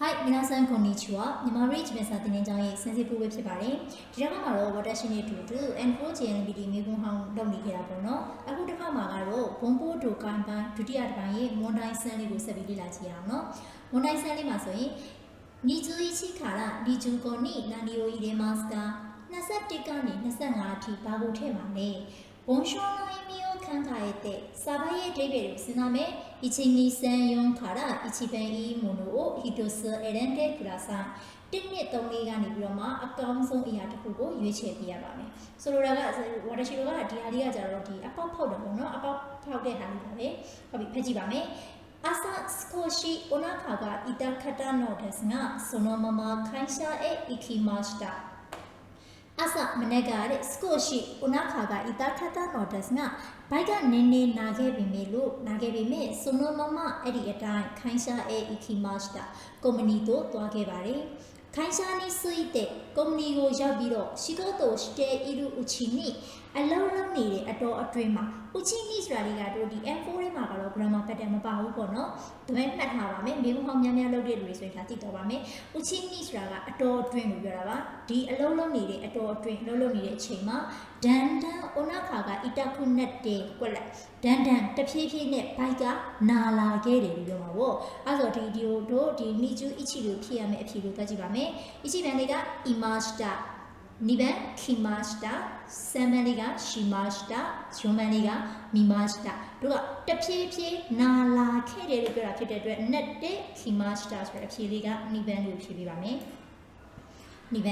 Hi 皆さんこんにちはမြန်မာ Rich မစာတင်နေကြောင်းရဲ့စင်စစ်ပူပဲဖြစ်ပါတယ်ဒီတစ်ခါမှာတော့ water shin တွေတူတူ N4 GNBD မြေပုံဟောင်းလုပ်နေကြတာပေါ့နော်အခုတစ်ခါမှာကတော့ဘုံပိုးဒိုကိုင်းပိုင်းဒုတိယတစ်ပိုင်းရဲ့မွန်တိုင်းဆန်းလေးကိုဆက်ပြီးလေ့လာကြည့်ရအောင်နော်မွန်တိုင်းဆန်းလေးမှာဆိုရင်နီဂျူイチからနီဂျူကိုနီနာနီယို入れますか21ကနေ25အထိဘာကိုထည့်ပါလဲဘုံရှော 상상하에때 사바의 대배로 스나메 이칭니센 용카라 이치벤이 모노 히토스 에렌데 그라사 တစ်နှစ်သုံးလေးကနေပြီးတော့မှအကောင်းဆုံးအရာတစ်ခုကိုရွေးချယ်ပေးရပါမယ်။ဆိုလိုတာကဝါတရှိလိုကဒီဟာလေးကကြတော့ဒီအပေါက်ဖောက်တယ်ပေါ့နော်။အပေါက်ဖောက်တဲ့ဟာလေးပါပဲ။ဟုတ်ပြီဖတ်ကြည့်ပါမယ်။အဆတ်စကိုရှိအနာခါကအီတာခတနောဒက်စငါဆိုနောမမခိုင်ရှာအေအီခီမတ်စတာ။ အစမနေ့ကတဲ့စကိုရှိဥနာခါကအီတာခတာနော်ဒက်စ်ကဘိုက်ကနင်းနေနာခဲ့ပြီမေလို့နာခဲ့ပြီမေဆိုနိုမမအဲ့ဒီအတိုင်းခိုင်းရှားအေအီခီမတ်တာကုမ္ပဏီတို့တွားခဲ့ပါတယ်ခိုင်းရှားနေဆွိတဲ့ကုမ္ပဏီကိုရောက်ပြီးတော့ရှီဂိုတိုစတေအီရူဥချီနီ အလုံးလုံးနေတဲ့အတော်အတွင်းမှာဥချင်းနီဆိုတာလေးကတို့ဒီ M4 ထဲမှာကတော့ grammar pattern မပါဘူးပေါ့နော်။ဒါပေမဲ့မှတ်ထားပါမယ်။မေးခွန်းဟောင်းများများလုပ်တဲ့လူတွေဆိုရင်ဒါသိတော့ပါမယ်။ဥချင်းနီဆိုတာကအတော်အတွင်းကိုပြောတာပါ။ဒီအလုံးလုံးနေတဲ့အတော်အတွင်းအလုံးလုံးနေတဲ့အချိန်မှာဒန်ဒန်အိုနာခါကအီတခုနက်တဲ့ကွက်လက်ဒန်ဒန်တဖြည်းဖြည်းနဲ့ဘိုက်ကနာလာခဲ့တယ်လို့ပြောမှာပေါ့။အဲဆိုဒီဒီတို့ဒီနီကျူအီချီကိုဖြည့်ရမယ့်အဖြေကိုတွက်ကြည့်ပါမယ်။အီချီပြန်လေးက imasta 2番来ました3番လေးကရှိました4番လေးက見ましたတို့ကတဖြည်းဖြည်းနာလာခဲ့တယ်လို့ပြောတာဖြစ်တဲ့အတွက် net တဲ့来ましたဆိုတဲ့အဖြေလေးက2番လို့ဖြေပေးပါမယ်2番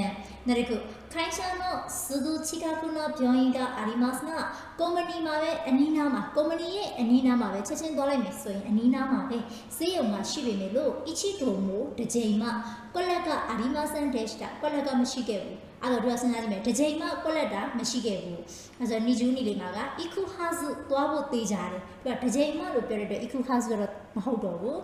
နောက်တစ်ခု会社のすぐ近くの病院がありますがကုမ္ပဏီမှာပဲအနီးနားမှာကုမ္ပဏီရဲ့အနီးနားမှာပဲချက်ချင်းသွားလိုက်မယ်ဆိုရင်အနီးနားမှာပဲဆေးရုံမှာရှိပေမဲ့လို့အချီတိုမိုတစ်ချိန်မှကွက်လက်ကအာရီမာဆန်ဒက်ရှ်တာကွက်လက်ကမရှိခဲ့ဘူး အဲ့တော့သူကစဉ်းစားကြည့်မယ်တစ်ချိန်မှကွက်လက်တာမရှိခဲ့ဘူးအဲ့ဆိုနီဂျူနီလေးမှာက iku hazu သွားဖို့သေးကြတယ်သူကတစ်ချိန်မှလို့ပြောတဲ့အတွက် iku hazu ကတော့မဟုတ်တော့ဘူး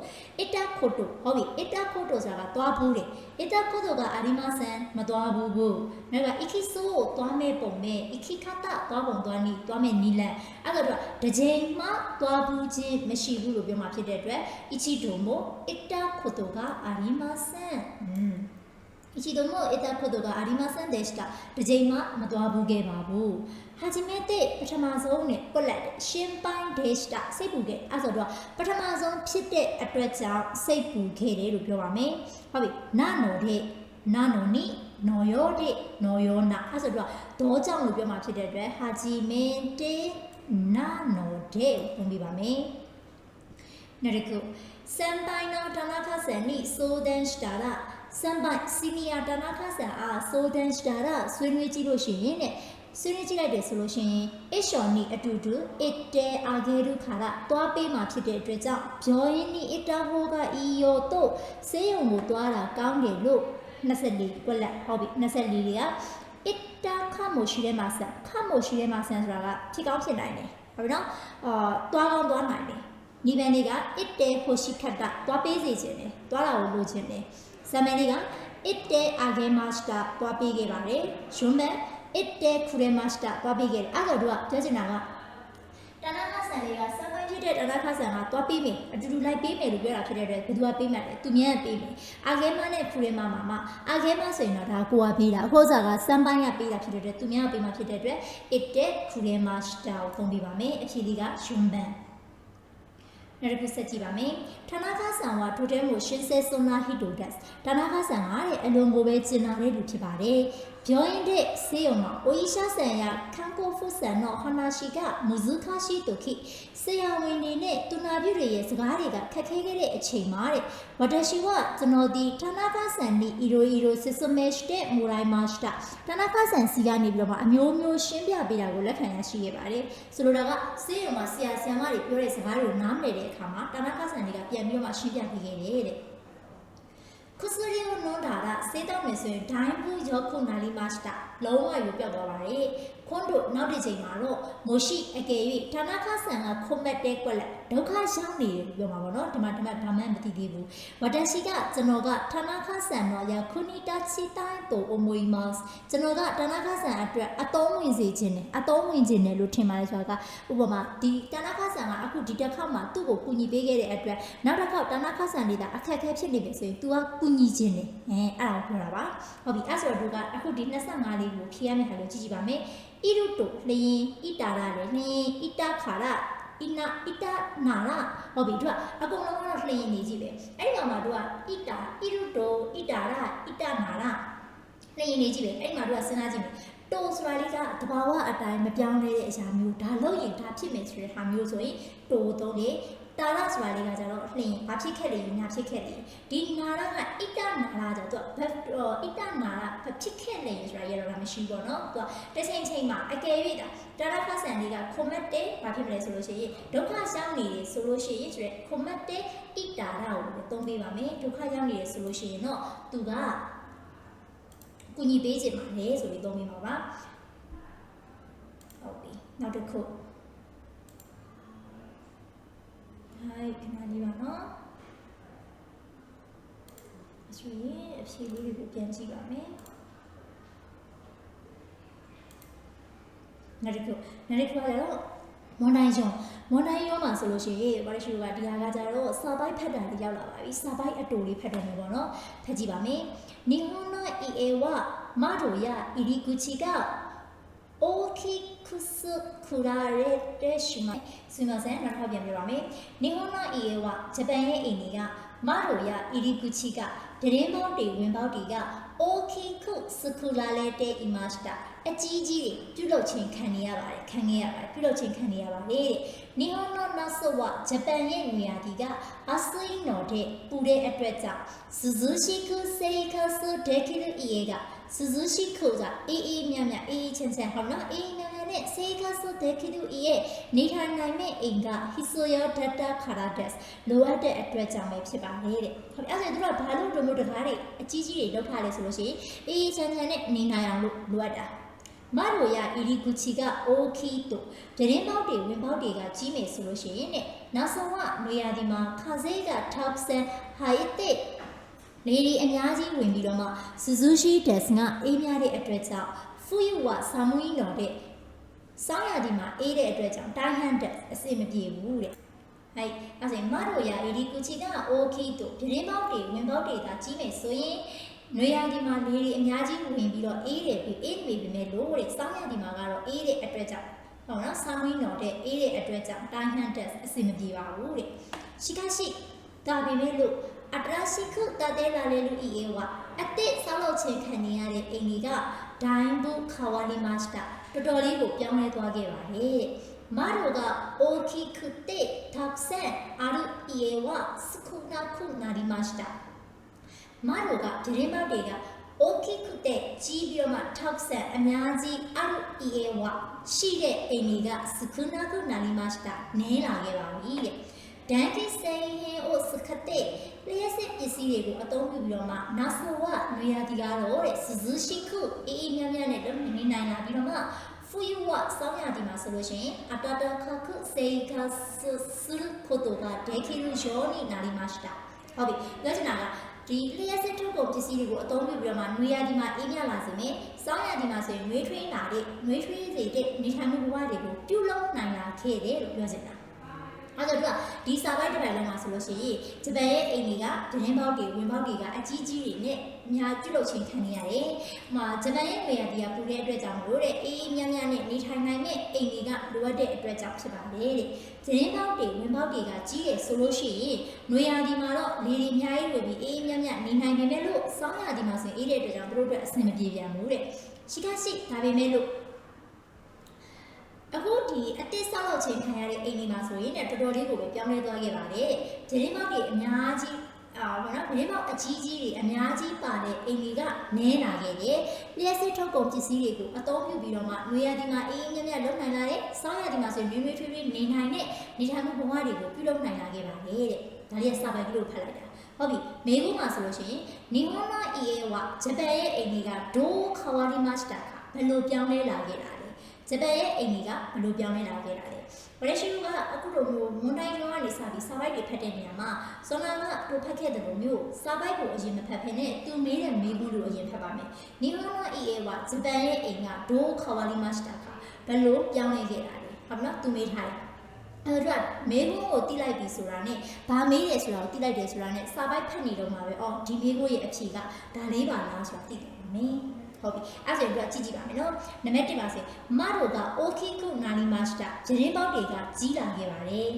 ita koto ဟုတ်ပြီ ita koto ဆိုတာကသွားဖို့တယ် ita koto ကအာရီမာဆန်မသွားဘူးဘူးနောက်က ikiso ကိုသွားမဲ့ပုံမဲ့ ikikata သွားပုံသွားနီးသွားမဲ့နီးလန့်အဲ့တော့သူကတစ်ချိန်မှသွားဘူးချင်းမရှိဘူးလို့ပြောမှဖြစ်တဲ့အတွက် ichidomo ita koto ကအာရီမာဆန်อืม 一度も得たことがありませんでした။တစ်ချိန်မှမသွားဘူးခဲ့ပါဘူး။初めてပထမဆုံးနဲ့ပုတ်လိုက်တဲ့ရှင်ပိုင်းဒေးရှတာစိတ်ပူခဲ့။အဲဆိုတော့ပထမဆုံးဖြစ်တဲ့အတွက်ကြောင့်စိတ်ပူခဲ့တယ်လို့ပြောပါမယ်။ဟုတ်ပြီ။နာနော်တဲ့နာနော်နိနော်ယောတဲ့နော်ယောနာအဲဆိုတော့ဒေါ်ကြောင့်လို့ပြောမှဖြစ်တဲ့အတွက်ဟာဂျီမင်တေနာနော်တဲ့ကိုပုံပြပါမယ်။နောက်တစ်ခုစမ်ပိုင်းの田中さんに相談したら စမ်ပိုင်စီနီယာတာနာခဆန်အားဆိုဒန်စတာရာဆွေးနွေးကြည့်လို့ရှိရင်တဲ့ဆွေးနွေးကြည့်လိုက်တယ်ဆိုလို့ရှိရင်အရှော်နီအတူတူအတဲအာဂေရုခါကသွားပေးမှဖြစ်တဲ့အတွက်ကြောင့်ဂျော်ယင်းနီအတာဟိုကအီယိုတို့ဆေးရုံကိုသွားတာကောင်းတယ်လို့24ကွက်လက်ဟုတ်ပြီ24လေးကအတာခမိုရှိတဲ့မှာဆန်ခမိုရှိတဲ့မှာဆန်ဆိုတာကဖြစ်ကောင်းဖြစ်နိုင်တယ်ဟုတ်ပြီနော်အာသွားကောင်းသွားနိုင်တယ် ညီပန်လေးကအစ်တဲဟိုရှိခတ်တာသွားပေးစီခြင်းတယ်သွားတာကိုလိုချင်တယ်ဆမ်မန်လေးကအစ်တဲအာဂေမတ်တာတွားပေးခဲ့ပါတယ်။ရွန်မန်အစ်တဲခူရဲမတ်တာတွားပေးခဲ့တယ်။အဲ့တော့တို့ကပြောချင်တာကတနာခဆန်လေးကဆမ်မန်ဖြစ်တဲ့တနာခဆန်ကတွားပေးမယ်အတူတူလိုက်ပေးမယ်လို့ပြောတာဖြစ်တဲ့အတွက်ဘယ်သူကပေးမှလဲသူမြန်ကပေးမယ်။အာဂေမနဲ့ခူရဲမမှာမှာအာဂေမဆိုရင်တော့ဒါကိုကပေးတာအခုစားကစမ်ပိုင်းကပေးတာဖြစ်တဲ့အတွက်သူမြန်ကပေးမှဖြစ်တဲ့အတွက်အစ်တဲခူရဲမတ်တာကိုပုံပေးပါမယ်။အဖြေလေးကရွန်မန် နောက်တစ်ခုဆက်ကြည့်ပါမယ်ဌာနကဆန်ဝါထိုတဲမိုရှင်းဆဲဆွန်နာဟီတိုဒက်စ်ဌာနကဆန်ဟာတဲ့အလွန်ကိုပဲကျင်နာတဲ့လူဖြစ်ပါတယ် 病院でဆေးရုံမှာお医者さんや看護婦さんの話が難しい時ဆရာဝန်တွေနဲ့တူနာပြုတွေရဲ့စကားတွေကခက်ခဲခဲ့တဲ့အချိန်မှာတဲ့私はကျွန်တော်ဒီဌာနကဆန်にいろいろ説明してもらいましたဌာနကဆန်စီကနေပြီးတော့မှအမျိုးမျိုးရှင်းပြပေးတာကိုလက်ခံရရှိခဲ့ပါတယ်ဆိုလိုတာကဆေးရုံမှာဆရာဆရာမတွေပြောတဲ့စကားတွေကိုနားမလည်တဲ့အခါမှာဌာနကဆန်တွေကပြန်ပြီးတော့မှရှင်းပြပေးခဲ့တယ်တဲ့ ခုစရီကိုနွန်တာကစေးတော့မယ်ဆိုရင်ဒိုင်းဘူးရောခုနာလီမတ်တာ လုံးဝယူပြောက်သွားပါတယ်ခွန်းတို့နောက်တစ်ချိန်မှာတော့မိုရှိအကယ်၍ဌာနခဆန်ကခွန်မက်တဲ့ကွက်လက်ဒုက္ခရောက်နေတယ်ပြောမှာပေါ့နော်ဒီမှာဒီမှာဘာမှမသိသေးဘူးဝတရှိကကျွန်တော်ကဌာနခဆန်တော့ယခုနီတာချီတိုင်းတိုအမွေမတ်ကျွန်တော်ကဌာနခဆန်အတွက်အသုံးဝင်စေခြင်းနဲ့အသုံးဝင်ခြင်းနဲ့လို့ထင်ပါတယ်ဆိုတာကဥပမာဒီဌာနခဆန်ကအခုဒီတစ်ခါမှသူ့ကိုကူညီပေးခဲ့တဲ့အတွက်နောက်တစ်ခါဌာနခဆန်လေးတာအခက်အခဲဖြစ်နေပြီဆိုရင် तू ကကူညီခြင်းနဲ့အဲအဲ့ဒါကိုပြောတာပါဟုတ်ပြီအဲ့ဆိုတော့သူကအခုဒီ25လေးတွေကိုဖြေရမယ့်ဟာကိုကြည့်ကြည့်ပါမယ်။ဣရုတုလျင်ဣတာရလည်းလျင်ဣတခါရဣနာဣတနာရဟောပြီတို့ကအကုန်လုံးကတော့လျင်နေကြည့်ပဲ။အဲ့ဒီမှာတို့ကဣတာဣရုတုဣတာရဣတနာရလျင်နေကြည့်ပဲ။အဲ့ဒီမှာတို့ကစဉ်းစားကြည့်မယ်။တိုဆိုတာလေးကတဘာဝအတိုင်းမပြောင်းလဲတဲ့အရာမျိုးဒါလုပ်ရင်ဒါဖြစ်မယ်ဆိုတဲ့ဟာမျိုးဆိုရင်တိုသုံးတယ် တာရဆိုတာလေးကကြတော့လျင်ဘာဖြစ်ခဲ့လဲညာဖြစ်ခဲ့လဲဒီနာရကဣတနာရကြတော့ဘတ်ဣတနာရဘာဖြစ်ခဲ့လဲဆိုတာရတော့မရှိဘူးပေါ့နော်သူကတစ်ချိန်ချိန်မှာအကယ်၍ဒါတာရဖတ်ဆန်လေးက comment တဲ့ဘာဖြစ်မလဲဆိုလို့ရှိရင်ဒုက္ခရောက်နေတယ်ဆိုလို့ရှိရင်ဆိုရဲ comment တဲ့ဣတာရကိုလည်းသုံးပေးပါမယ်ဒုက္ခရောက်နေတယ်ဆိုလို့ရှိရင်တော့သူကကူညီပေးခြင်းပါလေဆိုပြီးသုံးပေးပါပါဟုတ်ပြီနောက်တစ်ခု ဟိုက်ခဏလေးပါနော်အဆွေအဖြေလေးတွေကိုပြန်ကြည့်ပါမယ်နောက်တစ်ခုနောက်တစ်ခုကတော့မွန်တိုင်းရောမွန်တိုင်းရောမှာဆိုလို့ရှိရင်ဘာလို့ရှိလို့ကဒီဟာကကြတော့စာပိုက်ဖတ်တာလေးရောက်လာပါပြီစာပိုက်အတူလေးဖတ်တယ်မျိုးပေါ့နော်ဖတ်ကြည့်ပါမယ်နီဟွန်နာအီအေဝမတိုရအီရီကူချီက Oki kusu kurare deshima ဆူမဆန်နောက်ထပ်ပြန်ပြောပါမယ်။နီဟွန်နာအီအေဝဂျပန်ရဲ့အိမ်တွေကမာရိုယာအီရီဂူချီကဒရင်ပေါင်းတွေဝင်ပေါက်တွေက Oki kusu kurare de imashita အကြီးကြီးတွေပြုလုပ်ခြင်းခံနေရပါတယ်ခံခဲ့ရပါတယ်ပြုလုပ်ခြင်းခံနေရပါတယ်တဲ့။နီဟွန်နာနောက်ဆုတ်ဝဂျပန်ရဲ့နေရာဒီကအဆွေးနော်တဲ့ပူတဲ့အတွက်ကြောင့် Suzushi kuseikasu dekiru ie က စူဇူရှိကုကအေးအေးမြမြအေးအေးချမ်းချမ်းဟောနော်အေးမြမြနဲ့စေခါဆူဒေကီရီအေနေထိုင်နိုင်မဲ့အိမ်ကဟီဆိုယောဒတာခါရာဒက်လိုအပ်တဲ့အတွက်ကြောင့်ပဲဖြစ်ပါလေတဲ့ဟုတ်ပြီအဲ့ဒါဆိုသူတို့ကဘာလို့ဒီလိုတကားတွေအကြီးကြီးတွေလောက်ထားလဲဆိုလို့ရှိရင်အေးအေးချမ်းချမ်းနဲ့နေနိုင်အောင်လို့လိုအပ်တာမရိုယာအီရီဂူချီကအိုခီတိုဒရင်ပေါက်တွေဝင်ပေါက်တွေကကြီးမယ်ဆိုလို့ရှိရင်တဲ့နောက်ဆုံးကနေရာဒီမှာခါစေးက top ဆန်ဟာယတဲ့ လေဒီအများကြီးဝင်ပြီးတော့မှစူဇူရှိဒက်စ်ကအေးများတဲ့အတွက်ကြောင့်ဖူယူဝဆာမူအီနော်တဲ့စောင်းရဒီမှာအေးတဲ့အတွက်ကြောင့်တိုင်းဟန်ဒက်အစစ်မပြေဘူးတဲ့ဟဲ့အဲ့ဒါဆိုမရိုယာအီရီဂူချီကအိုခီတိုဒရင်ပေါက်တွေဝင်ပေါက်တွေကကြီးမယ်ဆိုရင်နွေရာသီမှာလေတွေအများကြီးဝင်ပြီးတော့အေးတယ်ပြီးအေးနေပြီမဲ့လို့တဲ့စောင်းရာသီမှာကတော့အေးတဲ့အတွက်ကြောင့်ဟုတ်နော်ဆောင်းဝင်းတော်တဲ့အေးတဲ့အတွက်ကြောင့်တိုင်းဟန်တက်အဆင်မပြေပါဘူးတဲ့ရှိကရှိဒါပေမဲ့လို့ အတရာရှိခုတတဲ့လာလေလူဤအေဝအစ်စ်ဆောက်လုပ်ခြင်းခံနေရတဲ့အိမ်ကြီးကဒိုင်းဘူးခါဝါလီမတ်တာတော်တော်လေးကိုပြောင်းလဲသွားခဲ့ပါတယ်မတို့ကအိုခီခုတဲ့တပ်ဆန်အာရုဤအေဝစခုနာခုနာရီမတ်တာမတို့ကဒရင်မတွေက okay ခုတဲ့ကြီးပြီးတော့မှထောက်ဆက်အများကြီးအရု EA ဝရှိတဲ့အိမ်ကြီးကစခုနာကုနာလီမတ် တာနဲလာခဲ့ပါပြီတဲ့ဒန်ကီဆေဟင်အိုစခတဲ့လျှက်စစ်ပစ္စည်းတွေကိုအသုံးပြုပြီးတော့မှနာဆဝနွေရာသီကတော့တဲ့စဇူရှိခုအေးအေးမြမြနဲ့လုံနေနိုင်လာပြီးတော့မှဖူယူဝစောင်းရဒီမှာဆိုလို့ရှိရင်အတတခခုစေခါဆဆူကိုတိုကဒေခီရူဂျောနီနာလီမတ်တာဟုတ်ပြီပြောချင်တာကဒီလျှက်စစ်ထုတ်ကုန်ပစ္စည်းတွေကိုအသုံးပြုပြီးတော့မှနွေရာသီမှာအေးမြလာစေမယ်။စောင်းရာသီမှာဆိုရင်နွေထွေးလာတဲ့နွေထွေးစေတဲ့နေထိုင်မှုဘဝတွေကိုပြုလုပ်နိုင်လာခဲ့တယ်လို့ပြောချင်တာ။ အဲ့တော့ဒီစာပိုက်တစ်ပိုင်လုံးမှာဆိုလို့ရှိရင်ဂျပန်ရဲ့အိမ်တွေကဒင်းပေါက်တွေဝင်ပေါက်တွေကအကြီးကြီးတွေနဲ့အများပြုလုပ်ခြင်းခံနေရတယ်။ဟိုဂျပန်ရဲ့နေရာဒီကပူတဲ့အတွက်ကြောင့်မလို့တဲ့အေးမြမြနဲ့နေထိုင်နိုင်တဲ့အိမ်တွေကလိုအပ်တဲ့အတွက်ကြောင့်ဖြစ်ပါတယ်တဲ့။ဒင်းပေါက်တွေဝင်ပေါက်တွေကကြီးတယ်ဆိုလို့ရှိရင်နွေရာသီမှာတော့လေတွေအများကြီးဝင်ပြီးအေးမြမြနေနိုင်ပေမဲ့လို့စောင်းရာသီမှာဆိုရင်အေးတဲ့အတွက်ကြောင့်သူတို့အတွက်အဆင်မပြေပြန်ဘူးတဲ့။ရှိကရှိဒါပေမဲ့လို့ အခုဒီအတစ်ဆောက်လုပ်ခြင်းခံရတဲ့အိမ်တွေမှာဆိုရင်တော်တော်လေးကိုပဲပြောင်းလဲသွားခဲ့ပါတယ်။ဂျင်းမောက်တွေအများကြီးအာဘာနော်ဂျင်းမောက်အကြီးကြီးတွေအများကြီးပါတဲ့အိမ်တွေကနည်းလာခဲ့တယ်။လျှက်စစ်ထုတ်ကုန်ပစ္စည်းတွေကိုအသုံးပြုပြီးတော့မှနွေရာသီမှာအေးအေးမြမြလုံနိုင်လာတဲ့ဆောင်းရာသီမှာဆိုရင်နွေနွေထွေးထွေးနေနိုင်တဲ့နေထိုင်မှုဘဝတွေကိုပြုလုပ်နိုင်လာခဲ့ပါတယ်တဲ့။ဒါလေးကစာပိုက်ကလေးကိုဖတ်လိုက်တာ။ဟုတ်ပြီမေကုမှာဆိုလို့ရှိရင်နီဟွန်နာအီအေဝဂျပန်ရဲ့အိမ်တွေကဒိုခဝါရီမတ်စတာကဘယ်လိုပြောင်းလဲလာခဲ့တာလဲ ဂျပန်ရဲ့အိမ်ကြီးကဘယ်လိုပြောင်းလဲလာခဲ့တာလဲဝရရှိကအခုလိုမျိုးမွန်တိုင်းရောကနေစပြီးစာပိုက်တွေဖတ်တဲ့နေရာမှာဇွန်လာကတို့ဖတ်ခဲ့တဲ့လိုမျိုးစာပိုက်ကိုအရင်မဖတ်ဖ ೇನೆ သူမေးတဲ့မေးခွန်းကိုအရင်ဖတ်ပါမယ်။နီဝါနာအီအေကဂျပန်ရဲ့အိမ်ကဒိုးခါဝါလီမတ်စတာကဘယ်လိုပြောင်းလဲခဲ့တာလဲ။ဟုတ်မလားသူမေးထားတယ်။အဲ့တော့မေးခွန်းကိုတိလိုက်ပြီဆိုတာနဲ့ဘာမေးတယ်ဆိုတာကိုတိလိုက်တယ်ဆိုတာနဲ့စာပိုက်ဖတ်နေတော့မှာပဲ။အော်ဒီမေးခွန်းရဲ့အဖြေကဒါလေးပါလားဆိုတာသိတယ်မင်း။ ဟုတ်ပြီအဲ့ဆိုရင်တို့ကကြည့်ကြည့်ပါမယ်နော်နံပါတ်1ပါစေမတို့က okay ခုနာလီမတ်တာရင်းပေါက်တွေကကြီးလာခဲ့ပါတယ်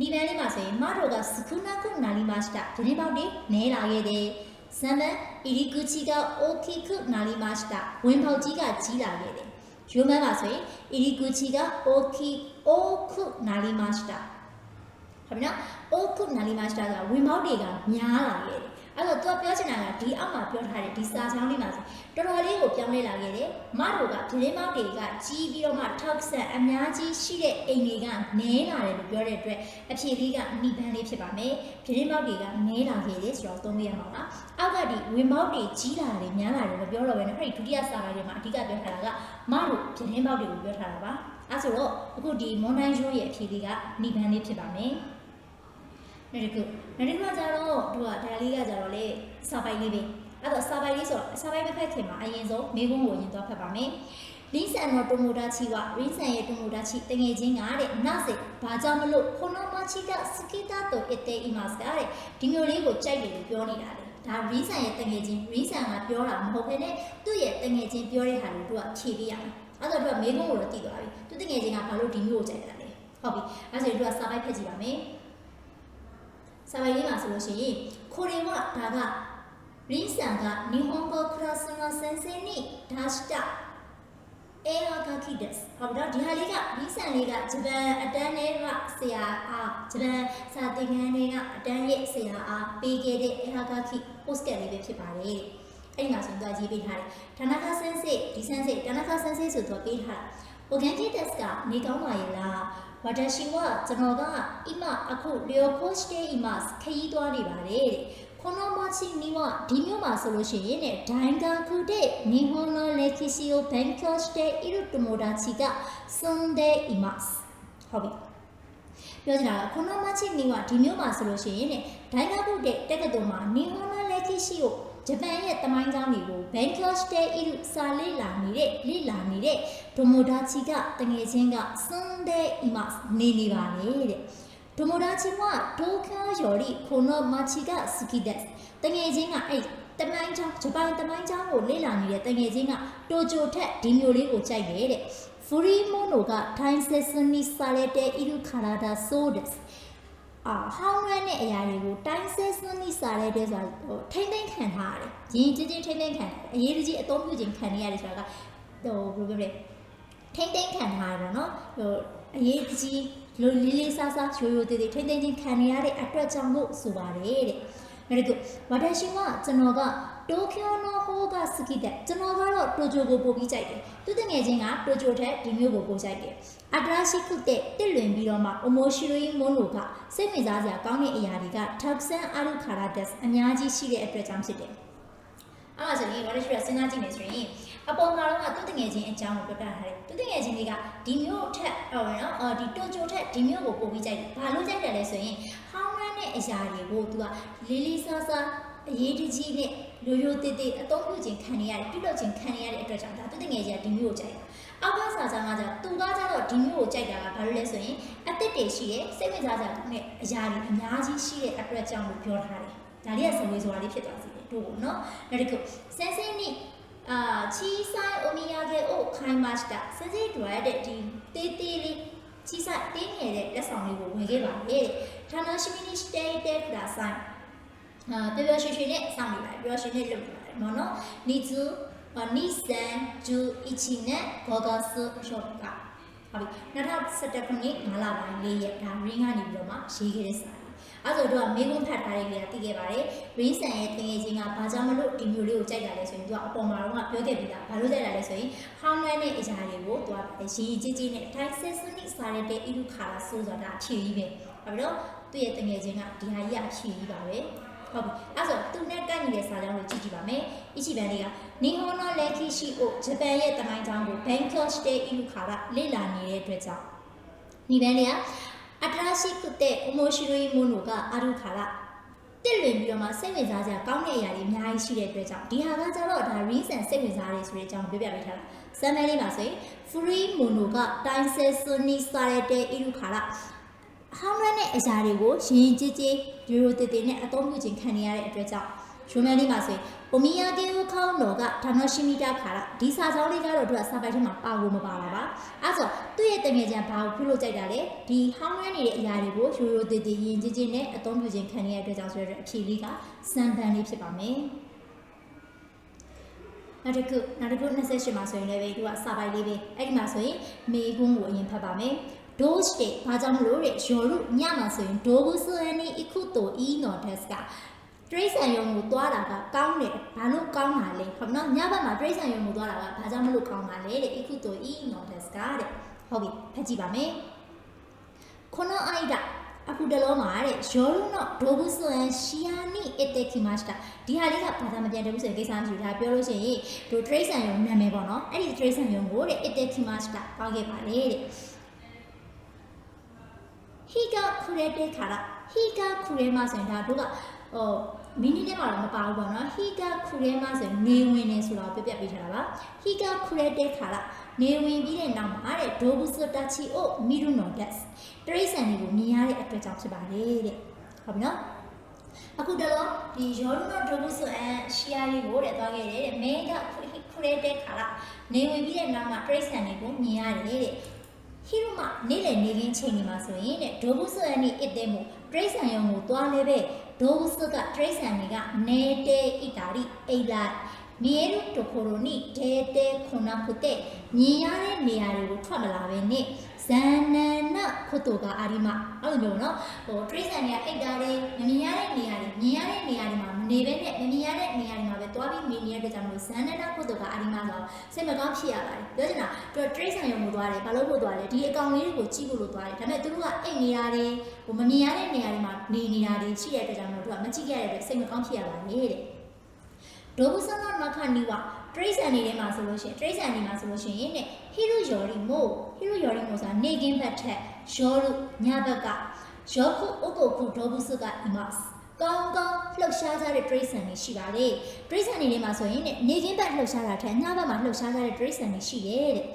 နိဗ္ဗာန်လေးမှာဆိုရင်မတို့ကစခုနာခုနာလီမတ်တာရင်းပေါက်တွေနဲလာခဲ့တယ်ဇမ်ဘန်အီရီကူချီက okay ခုနာလီမတ်တာဝင်ပေါက်ကြီးကကြီးလာခဲ့တယ်ရိုမန်ပါဆိုရင်အီရီကူချီက okay အိုခုနာလီမတ်တာဟုတ်ပြီနော်အိုခုနာလီမတ်တာကဝင်ပေါက်တွေကများလာခဲ့တယ် အဲ့တော့သူကပြောချင်တာကဒီအောက်မှာပြောထားတဲ့ဒီစာချောင်းလေးမှာဆိုတော်တော်လေးကိုပြောင်းလဲလာခဲ့တယ်။မတို့ကပြင်းမောက်တွေကကြီးပြီးတော့မှထောက်ဆက်အများကြီးရှိတဲ့အိမ်တွေကနဲလာတယ်လို့ပြောတဲ့အတွက်အဖြေလေးကအနိဗ္ဗာန်လေးဖြစ်ပါမယ်။ပြင်းမောက်တွေကနဲလာခဲ့တယ်ဆိုတော့သုံးပြရမှာပါ။အောက်ကဒီဝင်မောက်တွေကြီးလာတယ်များလာတယ်လို့ပြောတော့ပဲနဲ့အဲ့ဒီဒုတိယစာပိုင်းတွေမှာအဓိကပြောထားတာကမတို့ပြင်းမောက်တွေကိုပြောထားတာပါ။အဲဆိုတော့အခုဒီမွန်တိုင်းရိုးရဲ့အဖြေလေးကနိဗ္ဗာန်လေးဖြစ်ပါမယ်။ နောက်တစ်ခုနောက်တစ်ခုကကြတော့သူကဒါလေးကကြတော့လေစာပိုင်လေးပဲအဲ့တော့စာပိုင်လေးဆိုတော့စာပိုင်တစ်ဖက်ခင်မှာအရင်ဆုံးမေကုန်းကိုရင်သွားဖတ်ပါမယ်လင်းဆန်တော့တိုမိုဒါချီကရင်းဆန်ရဲ့တိုမိုဒါချီတငယ်ချင်းကတဲ့နာစေဘာကြောင့်မလို့ခိုနိုမာချီကစကီတာတော့အတေအီမတ်ကတဲ့ဒီမျိုးလေးကိုကြိုက်တယ်လို့ပြောနေတာလေဒါရင်းဆန်ရဲ့တငယ်ချင်းရင်းဆန်ကပြောတာမဟုတ်ဘဲနဲ့သူ့ရဲ့တငယ်ချင်းပြောတဲ့ဟာကိုသူကဖြေပေးရမယ်အဲ့တော့သူကမေကုန်းကိုတော့တည်သွားပြီသူတငယ်ချင်းကဘာလို့ဒီမျိုးကိုကြိုက်တာလဲဟုတ်ပြီအဲ့ဆိုရင်သူကစာပိုက်ဖတ်ကြည့်ပါမယ် စာပေရေးမှာဆိုလို့ရှိရင်ခိုရီဝဒါကရင်းဆန်ကနိဟွန်ဘခရဆန်ဆန်စင်းနိဒါစတာအဲဟာကခိဒက်စ်ဟုတ်တော့ဒီဟာလေးကဒီဆန်လေးကဂျပန်အတန်းလေးကဆရာအားဂျပန်စာသင်ခန်းလေးကအတန်းရဲ့ဆရာအားပေးခဲ့တဲ့အဲဟာကခိပို့စ်ကတ်လေးပဲဖြစ်ပါတယ်အဲ့ဒီမှာဆိုတော့ကြည့်ပေးထားတယ်ဒါနကဆန်စစ်ဒီဆန်စစ်ဒါနကဆန်စစ်ဆိုတော့ပေးထားတာ organic test ကနေကောင်းပါရဲ့လား ဝါတာရှိဝကျွန်တော်က今အခုလျော်ကိုစတေးイマスခရီးသွားနေပါတယ်တဲ့この町にはဒီမျိုးမှာဆိုလို့ရှိရင်တဲ့ဒိုင်ဂါခုတဲ့日本の歴史を勉強している友達が住んでいますဟုတ်ပြီပြောချင်တာကこの町にはဒီမျိုးမှာဆိုလို့ရှိရင်တဲ့ဒိုင်ဂါခုတဲ့တက္ကသိုလ်မှာ日本の歴史を ဂျပန်ရဲ့တမိုင်းကြောင်းတွေကိုဘန်ကော့စတေအီလူစာလေ့လာနေတဲ့လေ့လာနေတဲ့ဒိုမိုဒါချီကတငယ်ချင်းကစွန်တဲ့အီမတ်နေနေပါလေတဲ့ဒိုမိုဒါချီကတိုကျိုယော်ရီခိုနိုမာချီကစကီဒက်တငယ်ချင်းကအဲ့တမိုင်းကြောင်းဂျပန်တမိုင်းကြောင်းကိုလေ့လာနေတဲ့တငယ်ချင်းကတိုကျိုထက်ဒီမျိုးလေးကိုကြိုက်တယ်တဲ့ဖူရီမိုနိုကထိုင်းဆက်စနီစာလက်တဲ့အီလူခါရာဒါဆိုဒက် အာဟောင်းရမ်းတဲ့အရာတွေကိုတိုင်းဆဲစနစ်စားတဲ့တဲ့ဆိုတာဟိုထိမ့်သိမ့်ခံထားရတယ်။ရင်းချင်းချင်းထိမ့်သိမ့်ခံအရေးကြီးအသုံးပြုခြင်းခံနေရတယ်ဆိုတာကဟိုဘယ်လိုပြောလဲထိမ့်သိမ့်ခံထားရတော့နော်ဟိုအရေးကြီးလိုလေးလေးစားစားရိုးရိုးသေးသေးထိမ့်သိမ့်ချင်းခံနေရတဲ့အတွက်ကြောင့်လို့ဆိုပါတယ်တဲ့။နောက်တစ်ခုဝါဒရှင်ကကျွန်တော်က တိုကျိုနိုဟိုကစကီတဲ့ကျွန်တော်ကတော့တိုကျိုကိုပို့ပြီးကြိုက်တယ်။သူတငယ်ချင်းကတိုကျိုထက်ဒီမျိုးကိုပို့ကြိုက်တယ်။အတရာရှိခုတဲ့တစ်လွင်ပြီးတော့မှအမိုရှိရိုမွန်နိုကစိတ်ဝင်စားစရာကောင်းတဲ့အရာတွေကထောက်ဆန်အာရုခါရာဒက်အများကြီးရှိတဲ့အတွက်ကြောင့်ဖြစ်တယ်။အဲ့ဒါဆိုရင်ဘာလို့ရှိရစဉ်းစားကြည့်နေဆိုရင်အပေါ်မှာတော့သူတငယ်ချင်းအကြောင်းကိုပြောပြထားတယ်။သူတငယ်ချင်းတွေကဒီမျိုးထက်ဟောနော်အော်ဒီတိုကျိုထက်ဒီမျိုးကိုပို့ပြီးကြိုက်တယ်။ဘာလို့ကြိုက်တယ်လဲဆိုရင်ဟောင်းရမ်းတဲ့အရာတွေကိုသူကလေးလေးစားစားအရေးတကြီးနဲ့ ရိုးရိုးသေးသေးအသုံးပြုခြင်းခံနေရတယ်ပြုလုပ်ခြင်းခံနေရတဲ့အတွက်ကြောင့်ဒါသူတငယ်ချင်းကဒီမျိုးကိုကြိုက်တာအောက်ကစာစားကကြသူကကြတော့ဒီမျိုးကိုကြိုက်တာကဘာလို့လဲဆိုရင်အသက်တွေရှိတဲ့စိတ်ဝင်စားစရာနဲ့အရာတွေအများကြီးရှိတဲ့အတွက်ကြောင့်လို့ပြောထားတယ်ဒါလေးကစဝေးစွာလေးဖြစ်သွားစီတယ်တို့နော်နောက်တစ်ခုစန်စင်းနိအာချီဆိုင်အိုမီယာကေအိုခိုင်မတ်တာစစည်းတွဲတဲ့ဒီတေးသေးလေးချီဆိုင်တင်းငယ်တဲ့လက်ဆောင်လေးကိုဝင်ခဲ့ပါလေဌာနရှိမီနီစတေးတဲ့ကလာဆိုင် အာပျော်ပျော်ရွှင်ရွှင်နဲ့စောင့်နေပါတယ်ပျော်ရွှင်နဲ့လုပ်နေပါတယ်နော်နော်နီဇူနိစန်ဂျူအီချီနဲ့ဘောဂါဆူရှော့ကဟုတ်ပြီ2017ခုနှစ်9လပိုင်း၄ရက်ဒါရင်းကနေပြီးတော့မှရေးခဲ့တဲ့စာအဲ့ဆိုတော့မေကွန်းဖတ်ထားတဲ့လေးကသိခဲ့ပါတယ်ရင်းဆန်ရဲ့တင်ငယ်ချင်းကဘာကြောင့်မလို့ဒီမျိုးလေးကိုကြိုက်တာလဲဆိုရင်သူကအပေါ်မှာတော့ပြောခဲ့ပြီးသားဘာလို့ကြိုက်တာလဲဆိုရင်ဟောင်းရဲတဲ့အရာတွေကိုသူကရေးကြီးကြီးနဲ့ Tyson Sonic စားရတဲ့အီလူခါလာဆိုဆိုတာအဖြေကြီးပဲအဲ့တော့သူ့ရဲ့တင်ငယ်ချင်းကဒီဟာကြီးအဖြေကြီးပါပဲ ဟုတ်ပြီအဲ့ဆိုသူနဲ့ကန့်နေတဲ့စာကြောင်းကိုကြည့်ကြည့်ပါမယ်အချီဘန်လေးကနီဟွန်နော်လက်ခိရှိအိုဂျပန်ရဲ့တမိုင်းကြောင်းကိုဘန်ကော့စတေအီလူခါကလေ့လာနေတဲ့အတွက်ကြောင့်နီဘန်လေးကအထရာရှိကုတဲ့အမိုရှိရိုမွန်တို့ကအရုခါကတက်လွင်ပြီးတော့မှစိတ်ဝင်စားစရာကောင်းတဲ့အရာတွေအများကြီးရှိတဲ့အတွက်ကြောင့်ဒီဟာကကျတော့ဒါ reason စိတ်ဝင်စားတယ်ဆိုတဲ့အကြောင်းပြောပြပေးထားတာ။စမ်းမဲလေးပါဆိုရင် free mono က time sesoni စားတဲ့အီလူခါကဟောင်းရတဲ့အရာတွေကိုရင်ကြီးကြီး ည်ဒီလိုတည်တည်နဲ့အသုံးပြုခြင်းခံနေရတဲ့အတွက်ကြောင့်ရုံးမဲလေးပါဆိုရင်အိုမီယာတေကိုခေါင်းတော်ကဒါနောရှိမီတာခါလာဒီစာကြောင်းလေးကတော့သူကစာပိုက်ထဲမှာပါဖို့မပါတာပါအဲဆိုသူ့ရဲ့တငယ်ချင်းဘာကိုပြုလုပ်ကြိုက်တာလဲဒီဟောင်းရနေတဲ့အရာတွေကိုရိုးရိုးတည်တည်ရင်ကြည်ကြည်နဲ့အသုံးပြုခြင်းခံနေရတဲ့အတွက်ကြောင့်ဆိုတော့အဖြေလေးကစံပန်လေးဖြစ်ပါမယ်နောက်တစ်ခုနောက်တစ်ခု28မှာဆိုရင်လည်းပဲသူကစာပိုက်လေးပဲအဲ့ဒီမှာဆိုရင်မေကွန်းကိုအရင်ဖတ်ပါမယ် dose တွေဘာကြောင့်မလို့တဲ့ယောရုညမှာဆိုရင် dobu sueni ikuto ino des ကတရိတ်ဆန်ယုံကိုသွားတာကကောင်းတယ်ဘာလို့ကောင်းတာလဲဟုတ်နော်ညဘက်မှာတရိတ်ဆန်ယုံကိုသွားတာကဘာကြောင့်မလို့ကောင်းတာလဲတဲ့ ikuto ino des ကတဲ့ဟုတ်ပြီဖတ်ကြည့်ပါမယ်この間အခုတလုံးမှာတဲ့ယောရုနောဒိုဘူးဆိုရန်ရှီယာနီအတက်ခီမတ်တာဒီဟာလေးကဘာသာမပြန်တယ်ဘူးဆိုရင်ကိစ္စမရှိဘူးဒါပြောလို့ရှိရင်ဒိုထရိတ်ဆန်ရုံနာမည်ပေါ့နော်အဲ့ဒီထရိတ်ဆန်ရုံကိုတဲ့အတက်ခီမတ်တာပေါက်ခဲ့ပါလေတဲ့ ဟီကခူရဲတဲ့ခါလာဟီကခူရဲမှာဆိုရင်ဒါတို့ကဟိုမီနီထဲမှာတော့မပါဘူးပေါ့နော်ဟီကခူရဲမှာဆိုရင်နေဝင်နေဆိုတော့ပြပြပေးထားတာပါဟီကခူရဲတဲ့ခါလာနေဝင်ပြီးတဲ့နောက်မှာတဲ့ဒိုဘူးစတာချီအိုမီရူနိုဒက်စ်တရိษံတွေကိုမြင်ရတဲ့အတွက်ကြောင့်ဖြစ်ပါတယ်တဲ့ဟုတ်ပြီနော်အခုတလောဒီယောရုနိုဒိုဘူးဆိုအန်ရှီယာလေးကိုတဲ့သွားခဲ့တယ်တဲ့မဲကခူရဲတဲ့ခါလာနေဝင်ပြီးတဲ့နောက်မှာတရိษံတွေကိုမြင်ရတယ်တဲ့ ဟီရိုမနေ့လည်နေခင်းချိန်ဒီမှာဆိုရင်တဲ့ဒိုဘူးဆန်နီအစ်တဲ့မှုတရိษံယုံကိုသွားလဲပဲဒိုဘူးဆကတရိษံတွေကနေတေအီတာရီအိလာမီယေရုတိုခိုရိုနီဒေတေခုနာဖုတေမြင်ရတဲ့နေရာတွေကိုထွက်မလာပဲနဲ့ ဇန်နနခုတိုကအာရီမအဲ့လိုမျိုးနော်ဟိုတရိษံတွေကအိတ်တာတွေမမြင်ရတဲ့နေရာတွေမြင်ရတဲ့နေရာတွေမှာမနေပဲနဲ့မမြင်ရတဲ့နေရာတွေမှာပဲသွားပြီးမြင်နေရတဲ့ကြောင့်မလို့ဇန်နနခုတိုကအာရီမဆိုစိတ်မကောင်းဖြစ်ရပါတယ်ပြောချင်တာသူတရိษံယုံကိုသွားတယ်ဘာလို့ဖို့သွားလဲဒီအကောင်လေးတွေကိုကြည့်ဖို့လို့သွားတယ်ဒါပေမဲ့သူတို့ကအိတ်နေတာတွေဟိုမမြင်ရတဲ့နေရာတွေမှာနေနေတာတွေရှိတဲ့အတွက်ကြောင့်မလို့သူကမကြည့်ရတဲ့အတွက်စိတ်မကောင်းဖြစ်ရပါတယ်တဲ့ဒိုဘူးဆန်ကမခနီဝ တရိတ်ဆန်တွေထဲမှာဆိုလို့ရှိရင်တရိတ်ဆန်တွေမှာဆိုလို့ရှိရင်တဲ့ဟီရိုယော်ရီမိုဟီရိုယော်ရီမိုဆိုတာနေကင်းဘက်ထက်ယောရုညဘက်ကယောခုဥကုခုဒေါဘူးစုကအီမတ်ကောင်းကောင်းလှုပ်ရှားကြတဲ့တရိတ်ဆန်တွေရှိပါလေတရိတ်ဆန်တွေထဲမှာဆိုရင်တဲ့နေကင်းဘက်လှုပ်ရှားတာထက်ညဘက်မှာလှုပ်ရှားကြတဲ့တရိတ်ဆန်တွေရှိတယ်တဲ့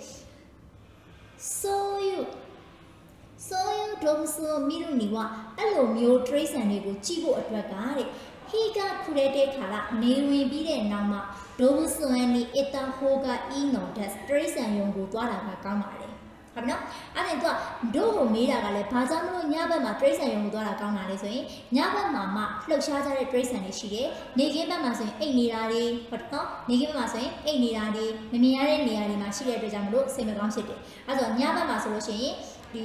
ဆိုယူဆိုယူဒေါဘူးစုမီရုနီဝအဲ့လိုမျိုးတရိတ်ဆန်တွေကိုကြည့်ဖို့အတွက်ကတဲ့ဟီကခူရတဲ့ခါကနေဝင်ပြီးတဲ့နောက်မှာ ဒိုဘူးဆိုရင်ဒီအတာဟိုကအီနော်ဒက်တရိစံယုံကိုတွားတာကကောင်းပါတယ်ဟုတ်နော်အဲ့ဒါသူကဒို့ကိုမေးတာကလည်းဘာကြောင့်မလို့ညဘက်မှာတရိစံယုံကိုတွားတာကောင်းတာလဲဆိုရင်ညဘက်မှာမှလှုပ်ရှားကြတဲ့တရိစံတွေရှိတယ်နေခင်းဘက်မှာဆိုရင်အိတ်နေတာတွေဟုတ်နော်နေခင်းဘက်မှာဆိုရင်အိတ်နေတာတွေမမြင်ရတဲ့နေရာတွေမှာရှိတဲ့အတွက်ကြောင့်မလို့စိတ်မကောင်းဖြစ်တယ်အဲ့ဒါဆိုညဘက်မှာဆိုလို့ရှိရင်ဒီ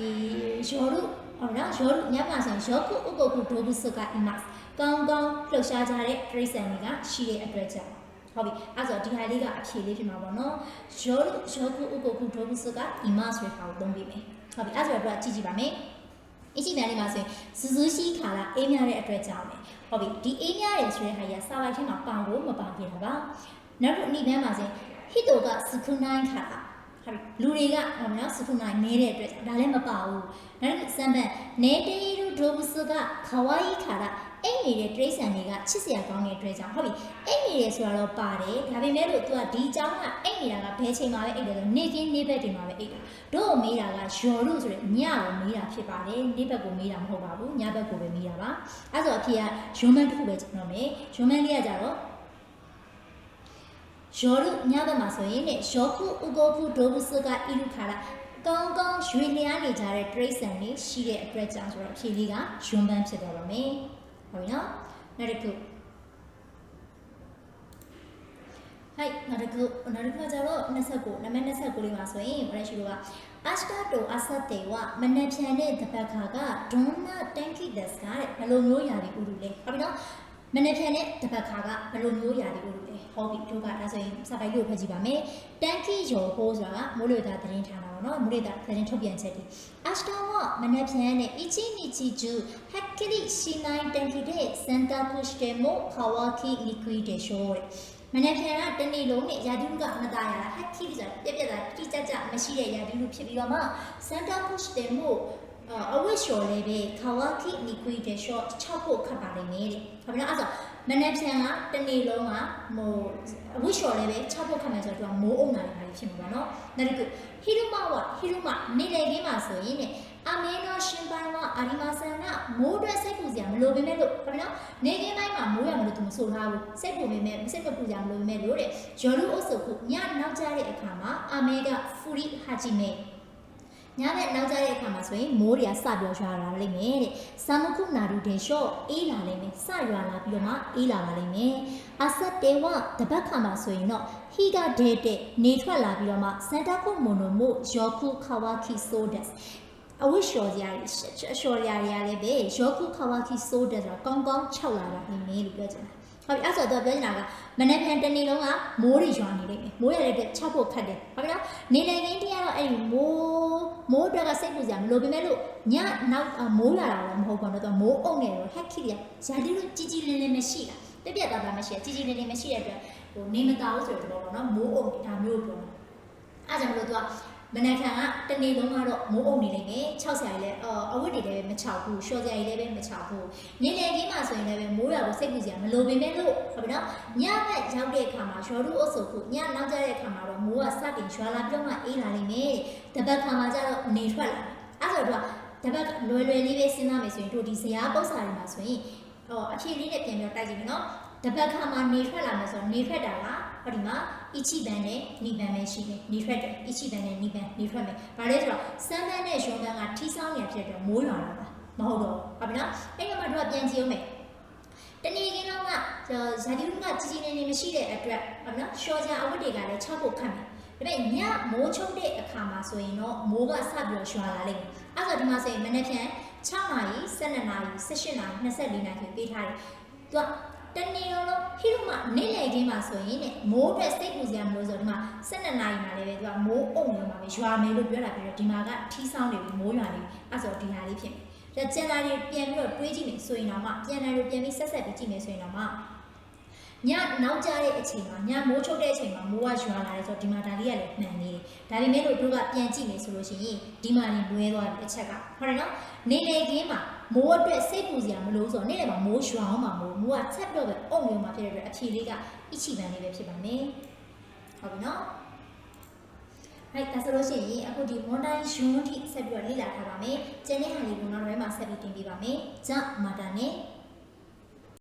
ရောတို့ဟုတ်နော်ရောညမှာဆိုရင်ရောကုဥပုကုဒိုဘူးစုကအီမတ်ကောင်းကောင်းလှုပ်ရှားကြတဲ့တရိစံတွေကရှိတဲ့အတွက်ကြောင့် ဟုတ်ပြီအဲ့ဆိုဒီဟာလေးကအဖြေလေးဖြစ်မှာပေါ့နော်ယောရုယောခုဥပုပ်ခုဒိုဘူးစကအီမတ်ဆိုတဲ့ဟာကိုသုံးပြီးမယ်ဟုတ်ပြီအဲ့ဆိုတော့ကြည့်ကြည့်ပါမယ်အရှိတန်းလေးမှာဆိုရင်စူးစူးရှိခါလာအေးများတဲ့အတွက်ကြောင့်ပဲဟုတ်ပြီဒီအေးများတယ်ဆိုတဲ့ဟာကြီးစာပိုက်ထဲမှာပါဖို့မပါခဲ့တာပါနောက်တစ်အနည်းဘန်းမှာဆိုရင်ဟစ်တိုကစခုနိုင်ခါလာဟုတ်ပြီလူတွေကဟောနော်စခုနိုင်နေတဲ့အတွက်ဒါလည်းမပါဘူးနောက်တစ်စမ်းပန်နေတေရူဒိုဘူးစကခဝိုင်းခါလာ အိတ်နေတဲ့တရိษံတွေကချစ်စရာကောင်းတဲ့အတွက်ကြောင့်ဟုတ်ပြီအိတ်နေတယ်ဆိုတာတော့ပါတယ်ဒါပေမဲ့လို့ तू ကဒီအကြောင်းကအိတ်နေတာကဘယ်ချိန်မှာပဲအိတ်တယ်ဆိုနေကင်းနေဘက်တွေမှာပဲအိတ်တာတို့မေးတာကယော်ရုဆိုတဲ့ညကိုမေးတာဖြစ်ပါတယ်နေဘက်ကိုမေးတာမဟုတ်ပါဘူးညဘက်ကိုပဲမေးတာပါအဲဆိုအဖေကယွန်မန်တစ်ခုပဲကျွန်တော်မေးယွန်မန်လေးကကြတော့ယော်ရုညဘက်မှာဆိုရင်ねယောခုဥကောဖုဒိုဘူးစကအီလူခါလာကောင်းကောင်းရွေလျားနေကြတဲ့တရိษံတွေရှိတဲ့အတွက်ကြောင့်ဆိုတော့အဖြေလေးကယွန်မန်ဖြစ်တော့ပါမယ် ဟုတ်ပြီနော်နောက်တစ်ခုဟိုက်နောက်တစ်ခုနောက်တစ်ခုကကျတော့29နံပါတ်29လေးပါဆိုရင်ဘာလဲရှိလို့ကအာရှကာတိုအဆတ်တေဝမနက်ဖြန်တဲ့တပတ်ခါကဒွန်နာတန်ကီဒက်စ်ကတဲ့ဘယ်လိုမျိုးຢာတွေဥလူလဲဟုတ်ပြီနော် မနက်ဖြန်နဲ့တပတ်ခါကဘယ်လိုမျိုးရာသီဥတုလဲဟောပြီးတို့ကဒါဆိုရင်စပိုက်ကိုဖတ်ကြည့်ပါမယ်တန်ကီယောဟိုးဆိုတာကမိုးလေဝသသတင်းဌာနပေါ့နော်မိုးလေဝသသတင်းထုတ်ပြန်ချက်ဒီအစတောင်းဝမနက်ဖြန်နဲ့အီချီနီချီဂျူဟက်ကရီရှိနိုင်တန်ကီတဲ့စန်တာကုရှ်တေမိုခဝါကီလီကွီတေရှိုးတဲ့မနေ့ကတနေ့လုံးနဲ့ရာသီဥတုကမသားရတာဟက်ခီဆိုတာပြက်ပြက်တာတိကျကျမရှိတဲ့ရာသီဥတုဖြစ်ပြီးတော့မှစန်တာပုရှ်တေမို အဝိရှော်လေးပဲခါဝါခိနီကွီတဲ့ရှော့6ဖို့ခတ်ပါလိမ့်မယ်တဲ့ဟုတ်ပြီနော်အဲ့ဆိုမနေ့ပြန်ကတနေ့လုံးကဟိုအဝိရှော်လေးပဲ6ဖို့ခတ်မယ်ဆိုတော့မိုးအုံနာလေးပါဖြစ်မှာပါနော်နောက်တစ်ခုဟီရူမာဝဟီရူမာနေလေကင်းမှာဆိုရင်တဲ့အမေနောရှင်ပိုင်ဝအာရီမာဆန်ကမိုးအတွက်စိတ်ပူစရာမလိုပေမဲ့လို့ဟုတ်ပြီနော်နေကင်းပိုင်းမှာမိုးရမလို့သူမဆိုထားဘူးစိတ်ပူပေမဲ့စိတ်မပူစရာမလိုပေမဲ့လို့တဲ့ယော်လူအုပ်စုကညနောက်ကျတဲ့အခါမှာအမေကဖူရီဟာဂျီမေ ညနဲ့နောက်ကျတဲ့အခါမှာဆိုရင်မိုးတွေကစပြောရွာလာလိမ့်မယ်တဲ့ဆာမခုနာရူတဲ့ရှော့အေးလာလိမ့်မယ်စရွာလာပြီးတော့မှအေးလာပါလိမ့်မယ်အဆက်တေဝတပတ်ခါမှာဆိုရင်တော့ဟီကဒဲတဲ့နေထွက်လာပြီးတော့မှစန်တာခုမိုနိုမိုယောခုခါဝါခီဆိုဒက်အဝိရှော်ကြရအရှော်ရရရလည်းပဲယောခုခါဝါခီဆိုဒက်ဆိုတာကောင်းကောင်းခြောက်လာတာနေမယ်လို့ပြောချင်တာ ဟုတ်ပြီအဲ့ဆိုတော့ပြောချင်တာကမနေ့ကတနေ့လုံးကမိုးတွေရွာနေလိမ့်မယ်မိုးရတဲ့အတွက်၆ဖို့ခတ်တယ်ဟုတ်ပြီနော်နေနေကင်းတရားတော့အဲ့ဒီမိုးမိုးအတွက်ကစိတ်ပူစရာမလိုပေမဲ့လို့ညနောက်မိုးလာတာတော့မဟုတ်ပါဘူးတော့မိုးအုံနေတော့ဟက်ခိရရာဒီလိုကြီးကြီးလင်းလင်းမရှိတာပြက်ပြက်သားသားမရှိတာကြီးကြီးလင်းလင်းမရှိတဲ့အတွက်ဟိုနေမသားဘူးဆိုတဲ့ဘောပေါ့နော်မိုးအုံဒါမျိုးပြောတာအဲ့ကြောင့်မလို့သူက မနက်ဖြန်ကတနေ့လုံးကတော့မိုးအုံနေလိမ့်မယ်6ဆရာကြီးလည်းအော်အဝတ်တွေလည်းမချောက်ဘူးရှော့ဆရာကြီးလည်းပဲမချောက်ဘူးနေနေကင်းမှာဆိုရင်လည်းမိုးရွာကိုစိတ်ပူစရာမလိုပေမဲ့လို့ဟုတ်ပြီနော်ညဘက်ရောက်တဲ့အခါမှာရော်ရူအုပ်စုခုညနောက်ကျတဲ့အခါမှာတော့မိုးကစတင်ရွာလာပြီးတော့မှအေးလာလိမ့်မယ်တပတ်ခါမှာကျတော့နေထွက်လာအဲ့ဆိုတော့တပတ်လွယ်လွယ်လေးပဲစဉ်းစားမယ်ဆိုရင်တို့ဒီဇရာပု္ပ္ပစာတွေမှာဆိုရင်ဟောအဖြေလေးနဲ့ပြန်ပြီးတိုက်ကြည့်မယ်နော်တပတ်ခါမှာနေထွက်လာမယ်ဆိုတော့နေထွက်တာက ဟောဒီမှာအချိဘန်နဲ့နိဗ္ဗာန်ပဲရှိတယ်နေထွက်တယ်အချိဘန်နဲ့နိဗ္ဗာန်နေထွက်မယ်ဘာလဲဆိုတော့စမ်းဘန်နဲ့ရုံဘန်ကထီးဆောင်နေဖြစ်တဲ့မိုးရွာလာတာမဟုတ်တော့ဟုတ်ပြီနော်အဲ့ဒီမှာတို့ကပြန်ကြည့်အောင်မယ်တနေ့ကင်းတော့ကဇာတိကကြီးကြီးနေနေမရှိတဲ့အတွက်ဟုတ်ပြီနော်ရှော့ချအဝတ်တွေကလည်း6ဖို့ခတ်မယ်ဒါပေမဲ့ညမိုးချုပ်တဲ့အခါမှာဆိုရင်တော့မိုးကစပြီးတော့ရွာလာလိမ့်မယ်အဲ့ဆိုဒီမှာဆိုရင်မနေ့ဖြန်6နာရီ12နာရီ18နာရီ24နာရီပေးထားတယ်သူက တနေ့လုံးလုံးဟီရိုမနေ့လည်ခင်းမှာဆိုရင်တဲ့မိုးအတွက်စိတ်ပူစရာမလိုဆိုဒီမှာ12နာရီမှာလည်းပဲသူကမိုးအုံနေမှာပဲရွာမယ်လို့ပြောတာပြီးတော့ဒီမှာကထီးဆောင်နေပြီမိုးရွာနေပြီအဲ့ဆိုဒီဟာလေးဖြစ်မယ်ဒါကျန်တာတွေပြန်ပြီးတော့တွေးကြည့်မယ်ဆိုရင်တော့မှပြန်တာတွေပြန်ပြီးဆက်ဆက်ပြီးကြည့်မယ်ဆိုရင်တော့မှညနောက်ကြတဲ့အချိန်မှာညမိုးချုပ်တဲ့အချိန်မှာမိုးကရွာလာတယ်ဆိုတော့ဒီမှာဒါလေးကလည်းမှန်နေတယ်ဒါပေမဲ့လို့တို့ကပြန်ကြည့်မယ်ဆိုလို့ရှိရင်ဒီမှာနေလွဲသွားတယ်အချက်ကဟုတ်တယ်နော်နေလေခင်းမှာ မိုးအတွက်စိတ်ပူစရာမလိုဆိုတော့နေ့လည်းမှာမိုးရွာအောင်မှာမိုးမိုးကဆက်ပြီးတော့ပဲအုံမျိုးမှာဖြစ်တဲ့အတွက်အဖြေလေးကအချီပန်လေးပဲဖြစ်ပါမယ်ဟုတ်ပြီနော်ဟဲ့ဒါဆိုလို့ရှိရင်အခုဒီ modern ယွန်းထိဆက်ပြီးတော့လေ့လာထားပါမယ်။ကျန်တဲ့ဟာလေးကိုနောက်တစ်ပိုင်းမှာဆက်ပြီးတင်ပြပါမယ်။ဂျမာတာနဲ့